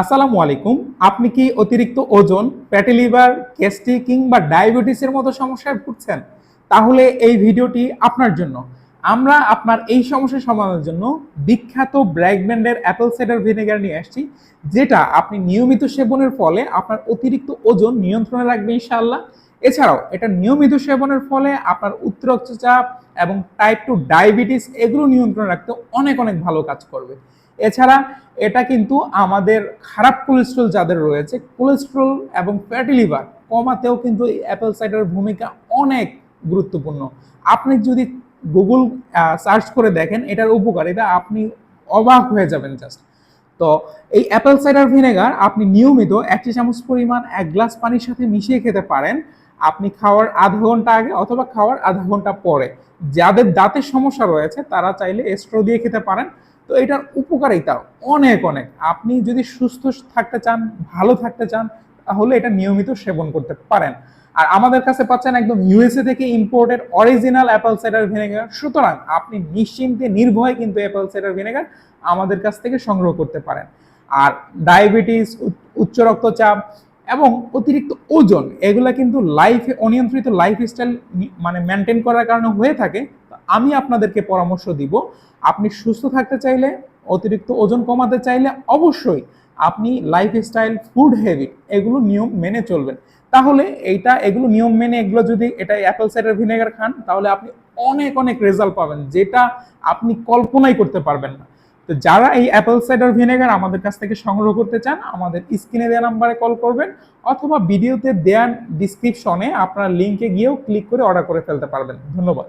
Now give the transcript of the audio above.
আসসালামু আলাইকুম। আপনি কি অতিরিক্ত ওজন, ফ্যাটি লিভার, গ্যাস্ট্রিক কিংবা ডায়াবেটিসের মতো সমস্যায় ভুগছেন? তাহলে এই ভিডিওটি আপনার জন্য। আমরা আপনার এই সমস্যার সমাধানের জন্য বিখ্যাত ব্র্যাক ব্র্যান্ডের অ্যাপেল সাইডার ভিনেগার নিয়ে আসছি, যেটা আপনি নিয়মিত সেবনের ফলে আপনার অতিরিক্ত ওজন নিয়ন্ত্রণে রাখবে ইনশাআল্লাহ। এছাড়াও এটা নিয়মিত সেবনের ফলে আপনার উচ্চ রক্তচাপ এবং টাইপ টু ডায়াবেটিস এগুলো নিয়ন্ত্রণে রাখতে অনেক অনেক ভালো কাজ করবে। এছাড়া এটা কিন্তু আমাদের খারাপ কোলেস্ট্রল যাদের রয়েছে কোলেস্ট্রল এবং ফ্যাটি লিভার কমাতেও কিন্তু অ্যাপেল সাইডারের ভূমিকা অনেক গুরুত্বপূর্ণ। আপনি যদি গুগল সার্চ করে দেখেন, এটার উপকারিতা আপনি অবাক হয়ে যাবেন জাস্ট তো এই অ্যাপেল সাইডার ভিনেগার আপনি নিয়মিত একটি চামচ পরিমাণ এক গ্লাস পানির সাথে মিশিয়ে খেতে পারেন। আপনি খাওয়ার আধা ঘণ্টা আগে অথবা খাওয়ার আধা ঘণ্টা পরে। যাদের দাঁতের সমস্যা রয়েছে, তারা চাইলে স্ট্রো দিয়ে খেতে পারেন। তো এটার উপকারিতা অনেক অনেক। আপনি যদি সুস্থ থাকতে চান, ভালো থাকতে চান, তাহলে এটা নিয়মিত সেবন করতে পারেন। আর আমাদের কাছে পাচ্ছেন একদম ইউএসএ থেকে imported original apple cider vinegar সুতরাং আপনি নিশ্চিন্তে, নির্ভয়ে কিন্তু অ্যাপেল সাইডার ভিনেগার আমাদের কাছ থেকে সংগ্রহ করতে পারেন। আর ডায়াবেটিস উচ্চ রক্তচাপ এবং অতিরিক্ত ওজন, এগুলা কিন্তু লাইফে অনিয়ন্ত্রিত লাইফ স্টাইল মানে মেনটেন করার কারণে হয়ে থাকে। আমি আপনাদেরকে পরামর্শ দিব, আপনি সুস্থ থাকতে চাইলে, অতিরিক্ত ওজন কমাতে চাইলে অবশ্যই আপনি লাইফ স্টাইল ফুড হ্যাবিট এগুলো নিয়ম মেনে চলবেন। তাহলে এইটা, এগুলো নিয়ম মেনে এগুলো যদি এটা অ্যাপেল সাইডার ভিনেগার খান, তাহলে আপনি অনেক অনেক রেজাল্ট পাবেন, যেটা আপনি কল্পনাই করতে পারবেন না। তো যারা এই অ্যাপেল সাইডার ভিনেগার আমাদের কাছ থেকে সংগ্রহ করতে চান, আমাদের স্ক্রিনে দেওয়া নাম্বারে কল করবেন, অথবা ভিডিওতে দেওয়া ডিসক্রিপশনে আপনার লিঙ্কে গিয়েও ক্লিক করে অর্ডার করে ফেলতে পারবেন। ধন্যবাদ।